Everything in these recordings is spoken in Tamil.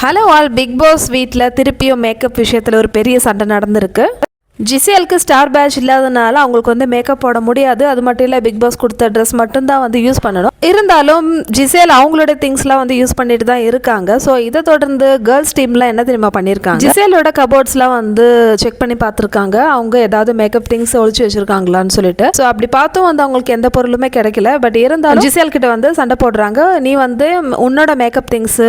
ஹலோ ஆல் பிக் பாஸ் வீட்டில் திருப்பியும் மேக்கப் விஷயத்தில் ஒரு பெரிய சண்டை நடந்திருக்கு. ஜிசிஎலுக்கு ஸ்டார் பேட்ச் இல்லாதனால அவங்களுக்கு வந்து மேக்கப் போட முடியாது. அது மட்டும் இல்லை பிக் பாஸ் கொடுத்த ட்ரெஸ் மட்டும்தான் வந்து யூஸ் பண்ணணும். இருந்தாலும் ஜிசேல் அவங்களோட திங்ஸ்லாம் வந்து யூஸ் பண்ணிட்டு தான் இருக்காங்க. ஸோ இதை தொடர்ந்து கேர்ள்ஸ் டீம்லாம் என்ன தெரியுமா பண்ணியிருக்காங்க ஜிசேலோட கபோர்ட்ஸ்லாம் வந்து செக் பண்ணி பார்த்துருக்காங்க. அவங்க ஏதாவது மேக்கப் திங்ஸ் ஒழிச்சு வச்சிருக்காங்களான்னு சொல்லிட்டு. ஸோ அப்படி பார்த்தும் வந்து அவங்களுக்கு எந்த பொருளுமே கிடைக்கல. பட் இருந்தாலும் ஜிசேல் கிட்ட வந்து சண்டை போடுறாங்க. நீ வந்து உன்னோட மேக்கப் திங்ஸ்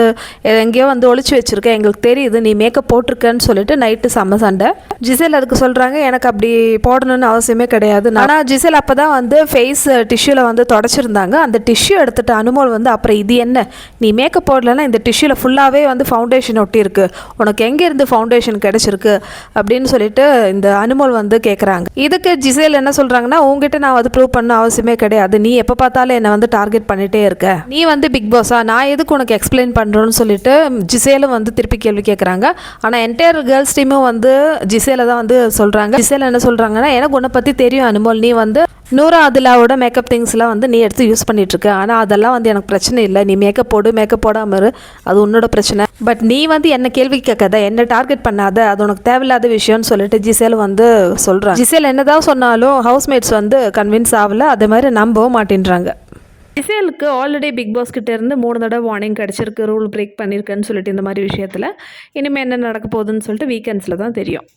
எங்கேயோ வந்து ஒழிச்சு வச்சிருக்க. எங்களுக்கு தெரியுது. நீ மேக்கப் போட்டிருக்கன்னு சொல்லிட்டு நைட்டு செம்ம சண்டை. ஜிசேல் அதுக்கு சொல்கிறாங்க எனக்கு அப்படி போடணும்னு அவசியமே கிடையாது. ஆனால் ஜிசல் அப்போ தான் வந்து ஃபேஸ் டிஷ்யூவில் வந்து தொடச்சிருந்தாங்க. அந்த டிஷ்யூ எடுத்துட்டு அனுமோல் வந்து அப்புறம் இது என்ன? நீ மேக்கப் போடலன்னா இந்த டிஷ்யூவில் ஃபுல்லாகவே வந்து ஃபவுண்டேஷன் ஒட்டியிருக்கு. உனக்கு எங்கேருந்து ஃபவுண்டேஷன் கிடைச்சிருக்கு? அப்படின்னு சொல்லிட்டு இந்த அனுமோல் வந்து கேட்குறாங்க இதுக்கு ஜிசேல் என்ன சொல்கிறாங்கன்னா உங்ககிட்ட நான் வந்து ப்ரூவ் பண்ண அவசியமே கிடையாது. நீ எப்போ பார்த்தாலும் என்னை வந்து டார்கெட் பண்ணிகிட்டே இருக்க. நீ வந்து பிக் பாஸா நான் எதுக்கு உனக்கு எக்ஸ்பிளைன் பண்ணுறோன்னு சொல்லிட்டு ஜிசேலும் வந்து திருப்பி கேள்வி கேட்குறாங்க ஆனால் என்டையர் கேர்ள்ஸ் டீமும் வந்து ஜிசேல தான் வந்து சொல்கிறாங்க விசேல என்ன சொல்கிறாங்கன்னா எனக்கு உன்னை பற்றி தெரியும் அனுமோல். நீ வந்து நூறா அதிலாவோட மேக்கப் திங்ஸ்லாம் வந்து நீ எடுத்து யூஸ் பண்ணிகிட்டு இருக்க ஆனால் அதெல்லாம் வந்து எனக்கு பிரச்சனை இல்லை. நீ மேக்கப் போடு மேக்கப் போடாமல் இரு. அது உன்னோட பிரச்சனை. பட் நீ வந்து என்ன கேள்வி கேட்காத என்ன டார்கெட் பண்ணாத அது உனக்கு தேவையில்லாத விஷயம்னு சொல்லிட்டு ஜிசேல் வந்து சொல்கிறாங்க ஜிசேல் என்னதான் சொன்னாலும் ஹவுஸ்மேட்ஸ் வந்து கன்வின்ஸ் ஆகல. அதே மாதிரி நம்பவும் மாட்டேன்றாங்க. இசேலுக்கு ஆல்ரெடி பிக் பாஸ் கிட்ட இருந்து மூணு தடவை வார்னிங் கிடச்சிருக்கு. ரூல் பிரேக் பண்ணியிருக்கேன்னு சொல்லிட்டு இந்த மாதிரி விஷயத்தில். இனிமேல் என்ன நடக்க போகுதுன்னு சொல்லிட்டு வீக்கெண்ட்ஸில் தான் தெரியும்.